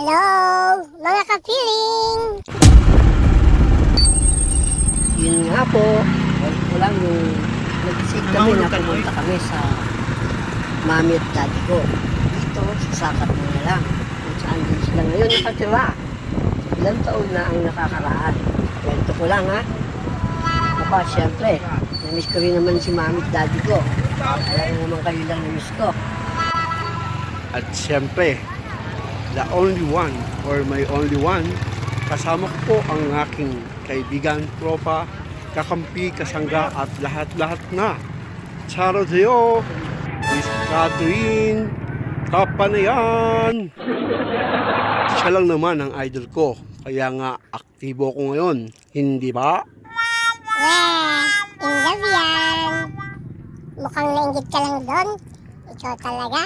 Hello, mga ka-feeling! Yun nga po, wala ko lang yung nag-decide kami na pumunta kami sa mami at daddy ko. Dito, sa sakat mo na lang. Kung saan din sila ngayon nakatira. Ilang taon na ang nakakaraan. Kwento ko lang ha. Ako, siyempre, namiss ko rin naman si mami at daddy ko. Kaya naman kayo lang namiss ko. At siyempre, the only one or my only one, kasama ko po ang aking kaibigan, tropa, kakampi, kasangga at lahat-lahat na. Charo sa'yo, Miss Catherine, Kapanayan. Siya lang naman ang idol ko, kaya nga aktibo ko ngayon, hindi ba? Weh, in love yan! Mukhang nainggit ka lang doon. Ikaw talaga.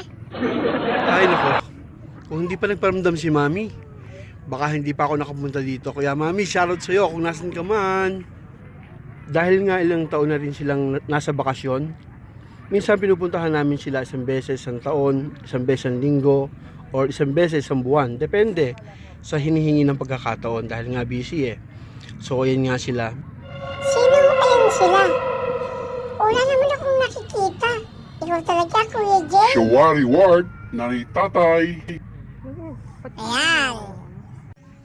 Ay nako, kung hindi pa nagparamdam si Mami, baka hindi pa ako nakapunta dito. Kaya Mami, shoutout sa'yo kung nasan ka man. Dahil nga ilang taon na rin silang na- nasa bakasyon, minsan pinupuntahan namin sila isang beses isang taon, isang beses isang linggo, or isang beses isang buwan. Depende sa hinihingi ng pagkakataon dahil nga busy eh. So, yan nga sila. Sino ayun sila? Wala naman akong nakikita. Ikaw talaga, Kuya Jay. Shawari Ward, nani tatay. Ayan.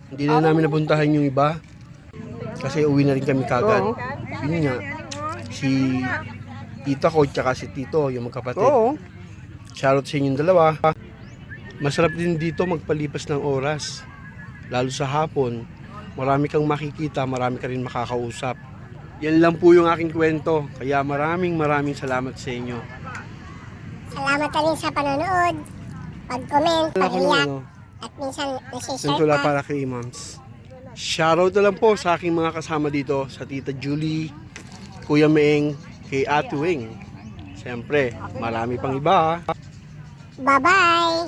Hindi na namin napuntahan yung iba. Kasi uwi na rin kami kagad. Yun nga, si tita ko tsaka si tito, yung magkapatid. Oo. Shoutout sa inyong dalawa. Masarap din dito magpalipas ng oras. Lalo sa hapon. Marami kang makikita, marami ka rin makakausap. Yan lang po yung aking kwento. Kaya maraming maraming salamat sa inyo. Salamat na rin sa panonood. Pag-comment, pag-react, ano, at minsan nasi-share pa. para kay Mams. Shoutout na lang po sa aking mga kasama dito, sa Tita Julie, Kuya Meng, kay Ate Wing. Siyempre, marami pang iba. Bye-bye!